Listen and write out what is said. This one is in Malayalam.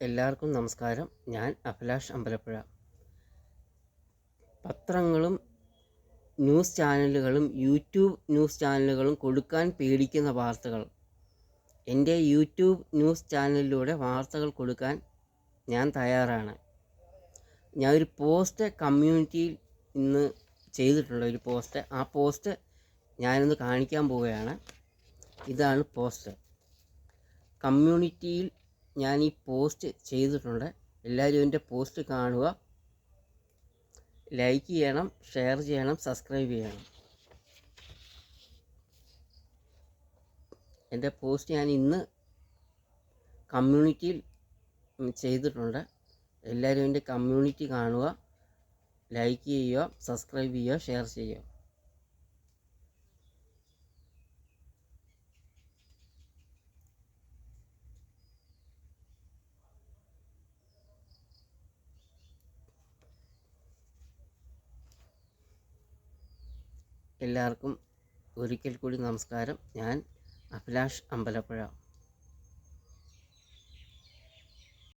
എല്ലാവർക്കും നമസ്കാരം. ഞാൻ അഭിലാഷ് അമ്പലപ്പുഴ. പത്രങ്ങളും ന്യൂസ് ചാനലുകളും യൂട്യൂബ് ന്യൂസ് ചാനലുകളും കൊടുക്കാൻ പേടിക്കുന്ന വാർത്തകൾ. എന്റെ യൂട്യൂബ് ന്യൂസ് ചാനലിലൂടെ വാർത്തകൾ കൊടുക്കാൻ ഞാൻ തയ്യാറാണ്. ഞാൻ ഒരു പോസ്റ്റ് കമ്മ്യൂണിറ്റിയിൽ ഇന്ന് ചെയ്തിട്ടുള്ള ഒരു പോസ്റ്റ്. ആ പോസ്റ്റ് ഞാനിന്ന് കാണിക്കാൻ പോവുകയാണ്. ഇതാണ് പോസ്റ്റ്. കമ്മ്യൂണിറ്റിയിൽ ഞാൻ ഈ പോസ്റ്റ് ചെയ്തിട്ടുണ്ട്. എല്ലാവരും എന്റെ പോസ്റ്റ് കാണുക. ലൈക്ക് ചെയ്യണം ഷെയർ ചെയ്യണം സബ്സ്ക്രൈബ് ചെയ്യണം. എന്റെ പോസ്റ്റ് ഞാൻ ഇന്ന് കമ്മ്യൂണിറ്റിയിൽ ചെയ്തിട്ടുണ്ട്. എല്ലാവരും എന്റെ കമ്മ്യൂണിറ്റി കാണുക ലൈക്ക് ചെയ്യുക സബ്സ്ക്രൈബ് ചെയ്യുക ഷെയർ ചെയ്യുക. എല്ലാവർക്കും ഒരിക്കൽ കൂടി നമസ്കാരം. ഞാൻ അഭിലാഷ് അമ്പലപ്പുഴ.